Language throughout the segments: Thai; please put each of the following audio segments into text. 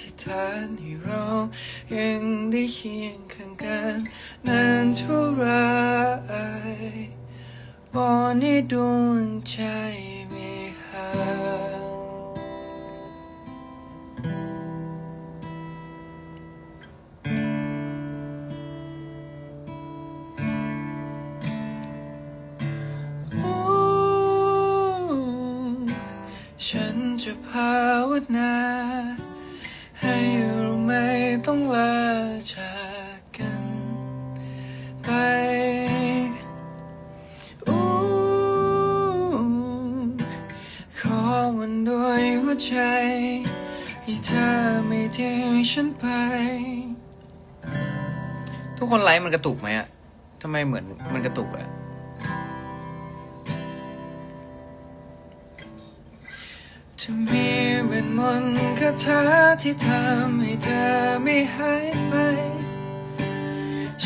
ธิษฐานให้เรายังได้เคียงข้างกันนานเท่าไรวอนให้ดวงใจไม่ห่างฉันจะภาวนา ต้องลาจากกันไปขอวันด้วยหัวใจให้เธอไม่ทิ้งฉันไป ทุกคนไลฟ์มันกระตุกไหมอะทำไมเหมือนมันกระตุกอะจะมีเวทมนต์คาถาที่ทำให้เธอ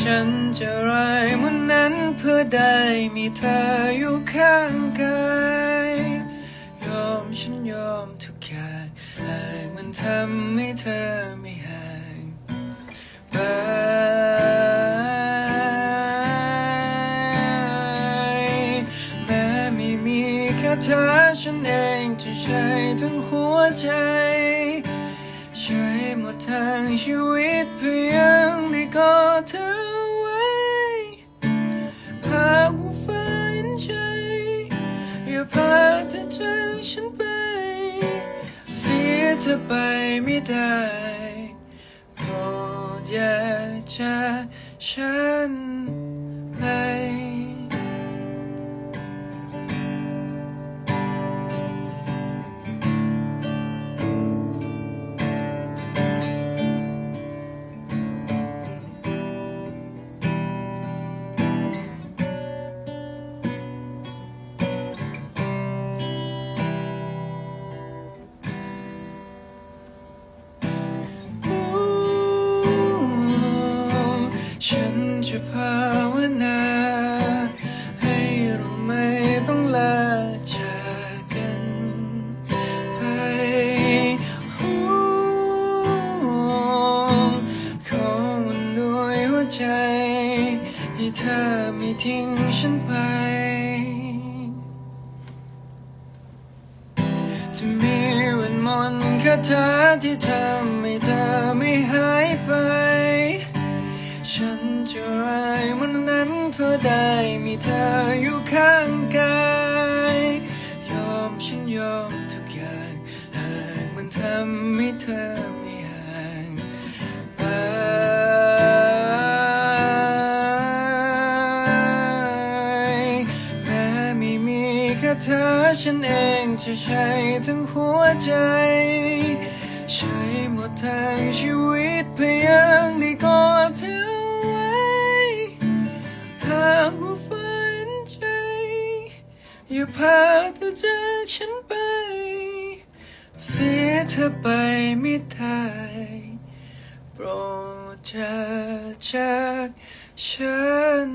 ฉันจะรายมันนั้นเพื่อได้มีเธออยู่ข้างกายยอมฉันยอมทุกอย่างหากมันทำให้เธอไม่ห่างไปแม้ไม่มีแค่เธอฉันเองจะใช้ทั้งหัวใจใช้หมดทางชีวิตเพียงได้กอดเธอ อย่าพาเธอจากฉันไป เสียเธอไปไม่ได้โปรดอย่าจากฉันไป จะภาวนาให้เราไม่ต้องลาจากกันไปขอมันด้วยหัวใจให้เธอไม่ทิ้งฉันไป จะมีเวทมนต์คาถาที่ทำให้เธอไม่หายไป ฉันจะรายมันนั้นเพื่อได้มีเธออยู่ข้างกายยอมฉันยอมทุกอย่างหากมันทำให้เธอไม่ห่างไปแม้ไม่มีแค่เธอฉันเองจะใช้ทั้งหัวใจ ใช้หมดทางชีวิตเพียงได้กากว่าฝันใจ อย่าพาเธอจากฉันไป เสียเธอไปไม่ได้โปรดจกจากฉัน